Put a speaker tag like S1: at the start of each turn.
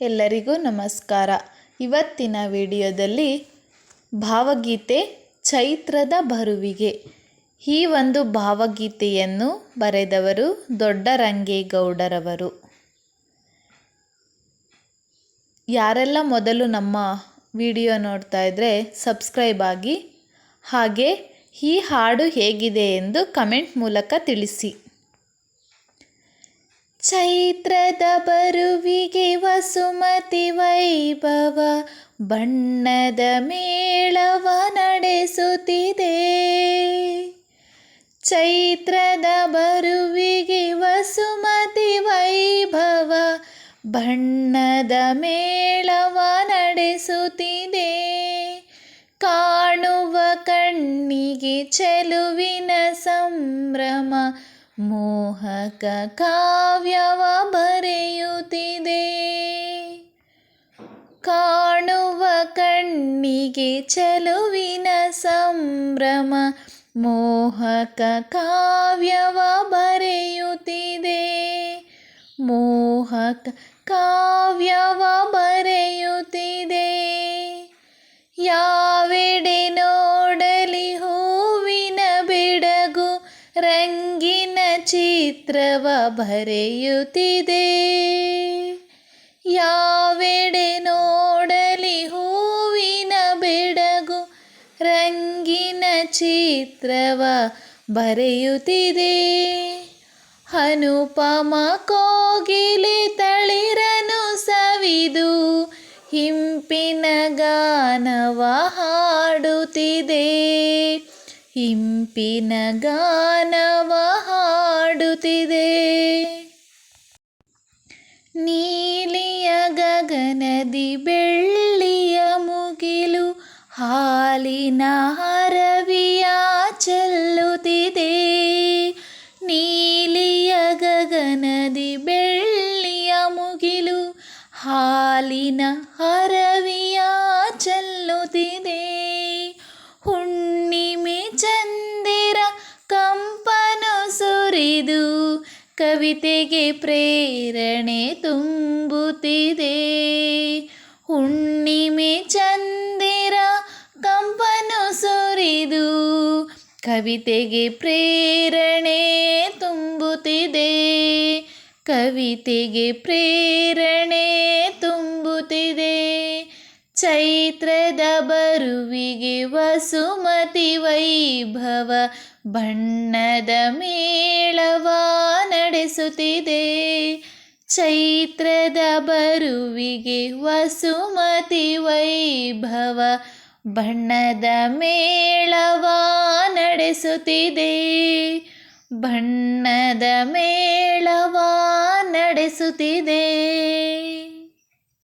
S1: ಎಲ್ಲರಿಗೂ ನಮಸ್ಕಾರ. ಇವತ್ತಿನ ವಿಡಿಯೋದಲ್ಲಿ ಭಾವಗೀತೆ ಚೈತ್ರದ ಬರುವಿಗೆ. ಈ ಒಂದು ಭಾವಗೀತೆಯನ್ನು ಬರೆದವರು ದೊಡ್ಡರಂಗೇಗೌಡರವರು ಯಾರೆಲ್ಲ ಮೊದಲು ನಮ್ಮ ವಿಡಿಯೋ ನೋಡ್ತಾ ಇದ್ದರೆ ಸಬ್ಸ್ಕ್ರೈಬ್ ಆಗಿ ಹಾಗೆ ಈ ಹಾಡು ಹೇಗಿದೆ ಎಂದು ಕಮೆಂಟ್ ಮೂಲಕ ತಿಳಿಸಿ. ಚೈತ್ರದ ಬರುವಿಗೆ ವಸುಮತಿ ವೈಭವ, ಬಣ್ಣದ ಮೇಳವ ನಡೆಸುತ್ತಿದೆ. ಚೈತ್ರದ ಬರುವಿಗೆ ವಸುಮತಿ ವೈಭವ, ಬಣ್ಣದ ಮೇಳವ ನಡೆಸುತ್ತಿದೆ. ಕಾಣುವ ಕಣ್ಣಿಗೆ ಚೆಲುವಿನ ಸಂಭ್ರಮ ಮೋಹಕ ಕಾವ್ಯವ ಬರೆಯುತ್ತಿದೆ. ಕಾಣುವ ಕಣ್ಣಿಗೆ ಚೆಲುವಿನ ಸಂಭ್ರಮ ಮೋಹಕ ಕಾವ್ಯವ ಬರೆಯುತ್ತಿದೆ. ಮೋಹಕ ಕಾವ್ಯವ ಬರೆಯುತ್ತಿದೆ. ಯಾವೆಡೆ ಚಿತ್ರವ ಬರೆಯುತ್ತಿದೆ. ಯಾವೆಡೆ ನೋಡಲಿ ಹೂವಿನ ಬೆಡಗು, ರಂಗಿನ ಚಿತ್ರವ ಬರೆಯುತ್ತಿದೆ. ಅನುಪಮ ಕೋಗಿಲೆ ತಳಿರನು ಸವಿದು, ಹಿಂಪಿನ ಗಾನವ ಹಾಡುತ್ತಿದೆ. ಹಿಂಪಿನ ಗಾನವ ಹಾಡುತ್ತಿದೆ ನೀಲಿಯ ಗಗನದಿ ಬೆಳ್ಳಿಯ ಮುಗಿಲು ಹಾಲಿನ ಹರವಿಯ ಚೆಲ್ಲುತ್ತಿದೆ. ನೀಲಿಯ ಗಗನದಿ ಬೆಳ್ಳಿಯ ಮುಗಿಲು ಹಾಲಿನ ಹರವಿಯ ಕವಿತೆಗೆ ಪ್ರೇರಣೆ ತುಂಬುತ್ತಿದೆ. ಹುಣ್ಣಿಮೆ ಚಂದಿರ ಕಂಪನು ಸುರಿದು ಕವಿತೆಗೆ ಪ್ರೇರಣೆ ತುಂಬುತ್ತಿದೆ. ಕವಿತೆಗೆ ಪ್ರೇರಣೆ ಚೈತ್ರದ ಬರುವಿಗೆ ವಸುಮತಿ ವೈಭವ, ಬಣ್ಣದ ಮೇಳವ ನಡೆಸುತ್ತಿದೆ. ಚೈತ್ರದ ಬರುವಿಗೆ ವಸುಮತಿ ವೈಭವ, ಬಣ್ಣದ ಮೇಳವ ನಡೆಸುತ್ತಿದೆ. ಬಣ್ಣದ ಮೇಳವ ನಡೆಸುತ್ತಿದೆ.